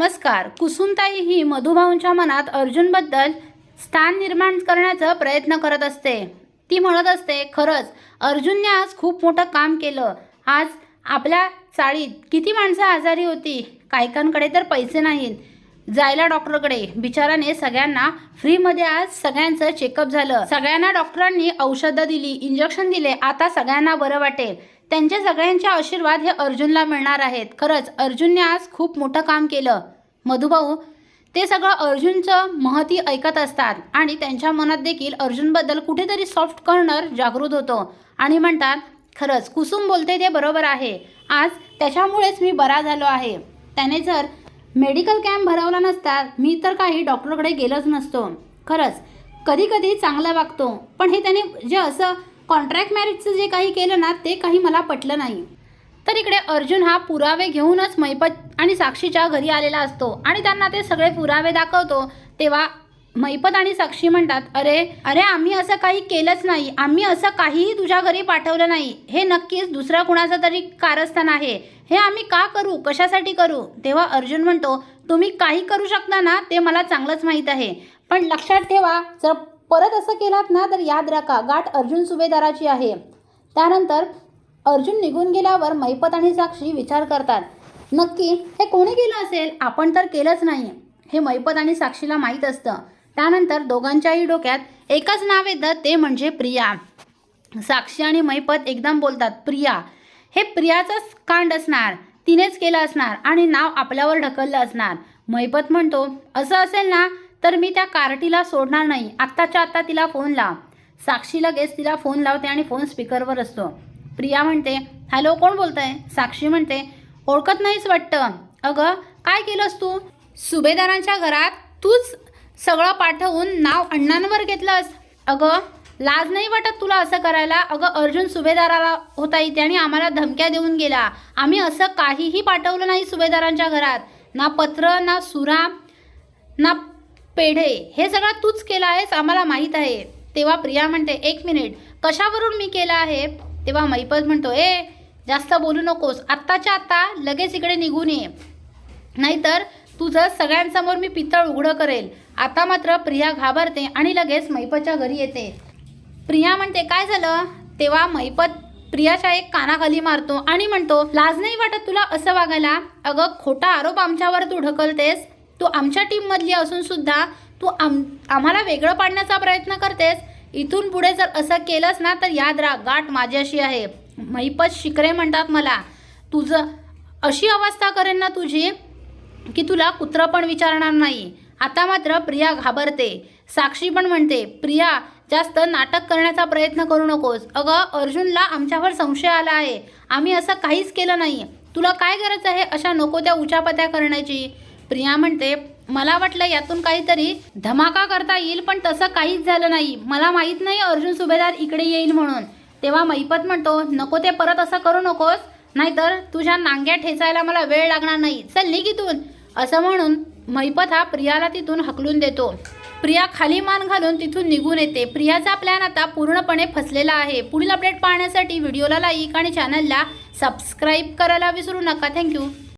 नमस्कार. कुसुमताई ही मधुभाऊंच्या मनात अर्जुनबद्दल स्थान निर्माण करण्याचा प्रयत्न करत असते. ती म्हणत असते खरंच अर्जुनने आज खूप मोठं काम केलं. आज आपल्या चाळीत किती माणसं आजारी होती? कायकांकडे तर पैसे नाहीत. जायला डॉक्टरकडे. बिचाराने सगळ्यांना फ्रीमध्ये आज सगळ्यांचं चेकअप झालं. सगळ्यांना डॉक्टरांनी औषधं दिली इंजेक्शन दिले. आता सगळ्यांना बरं वाटेल. त्यांच्या सगळ्यांचे आशीर्वाद हे अर्जुनला मिळणार आहेत. खरंच अर्जुनने आज खूप मोठं काम केलं. मधुभाऊ ते सगळं अर्जुनचं महती ऐकत असतात आणि त्यांच्या मनात देखील अर्जुनबद्दल कुठेतरी सॉफ्ट कॉर्नर जागृत होतो आणि म्हणतात खरंच कुसुम बोलते ते बरोबर आहे. आज त्याच्यामुळेच मी बरा झालो आहे. त्याने जर मेडिकल कॅम्प भरवला नसता मी तर काही डॉक्टरकडे गेलोच नसतो. खरंच कधी कधी चांगला वागतो. पण हे त्याने जे असं कॉन्ट्रॅक्ट मॅरेजचं जे काही केलं ना ते काही मला पटलं नाही. तर इकडे अर्जुन हा पुरावे घेऊनच मैपत आणि साक्षीच्या घरी आलेला असतो आणि त्यांना ते सगळे पुरावे दाखवतो. तेव्हा मैपत आणि साक्षी म्हणतात अरे अरे आम्ही असं काही केलंच नाही. आम्ही असं काहीही तुझ्या घरी पाठवलं नाही. हे नक्कीच दुसऱ्या कुणाचं तरी कारस्थान आहे. हे आम्ही का करू? कशासाठी करू? तेव्हा अर्जुन म्हणतो तुम्ही काही करू शकता ना ते मला चांगलंच माहीत आहे. पण लक्षात ठेवा जर परत असं केलात ना तर याद राखा गाठ अर्जुन सुभेदाराची आहे. त्यानंतर अर्जुन निघून गेल्यावर मैपत आणि साक्षी विचार करतात नक्की हे कोणी केलं असेल? आपण तर केलंच नाही. हे मैपत आणि साक्षीला माहीत असतं. त्यानंतर दोघांच्याही डोक्यात एकच नाव येतं ते म्हणजे प्रिया. साक्षी आणि मैपत एकदम बोलतात प्रिया. हे प्रियाचंच कांड असणार तिनेच केलं असणार आणि नाव आपल्यावर ढकललं असणार. मैपत म्हणतो असं असेल ना तर मी त्या कार्टीला सोडणार नाही. आत्ताच्या आत्ता तिला फोन लाव. साक्षी लगेच तिला फोन लावते आणि फोन स्पीकरवर असतो. प्रिया म्हणते हॅलो कोण बोलतंय? साक्षी म्हणते ओळखत नाहीस वाटतं. अगं काय केलंस तू? सुभेदारांच्या घरात तूच सगळं पाठवून नाव अण्णांवर घेतलंस. अगं लाज नाही वाटत तुला असं करायला? अगं अर्जुन सुभेदाराला होता इथे आणि आम्हाला धमक्या देऊन गेला. आम्ही असं काहीही पाठवलं नाही सुभेदारांच्या घरात. ना पत्र ना सुरा ना पेढे हे सगळं तूच केलं आहेस आम्हाला माहीत आहे. तेव्हा प्रिया म्हणते एक मिनिट कशावरून मी केलं आहे? तेव्हा मैपत म्हणतो ए जास्त बोलू नकोस आत्ताच्या आत्ता लगेच इकडे निघून ये. नाहीतर तुझं सगळ्यांसमोर मी पितळ उघडं करेल. आता मात्र प्रिया घाबरते आणि लगेच मैपतच्या घरी येते. प्रिया म्हणते काय झालं? तेव्हा मैपत प्रियाच्या एक कानाखाली मारतो आणि म्हणतो लाज नाही वाटत तुला असं वागायला? अगं खोटा आरोप आमच्यावर तू ढकलतेस. तू आमच्या टीममधली असून सुद्धा तू आम आम्हाला वेगळं पाडण्याचा प्रयत्न करतेस. इथून पुढे जर असं केलंस ना तर याद राहा गाठ माझ्याशी आहे. मैपत शिकरे म्हणतात मला तुझं अशी अवस्था करेन ना तुझी की तुला कुत्रं पण विचारणार नाही. आता मात्र प्रिया घाबरते. साक्षी पण म्हणते प्रिया जास्त नाटक करण्याचा प्रयत्न करू नकोस. अगं अर्जुनला आमच्यावर संशय आला आहे. आम्ही असं काहीच केलं नाही. तुला काय गरज आहे अशा नको त्या उचापत्या करण्याची? प्रिया म्हणते मला वाटलं यातून काहीतरी धमाका करता येईल पण तसं काहीच झालं नाही. मला माहीत नाही अर्जुन सुभेदार इकडे येईल म्हणून. तेव्हा मैपत म्हणतो नको ते परत असं करू नकोस. नाहीतर तुझ्या नांग्या ठेचायला मला वेळ लागणार नाही. चल निघ इथून. असं म्हणून मैपत हा प्रियाला तिथून हकलून देतो. प्रिया खाली मान घालून तिथून निघून येते. प्रियाचा प्लॅन आता पूर्णपणे फसलेला आहे. पुढील अपडेट पाहण्यासाठी व्हिडिओला लाईक आणि चॅनलला सबस्क्राईब करायला विसरू नका. थँक्यू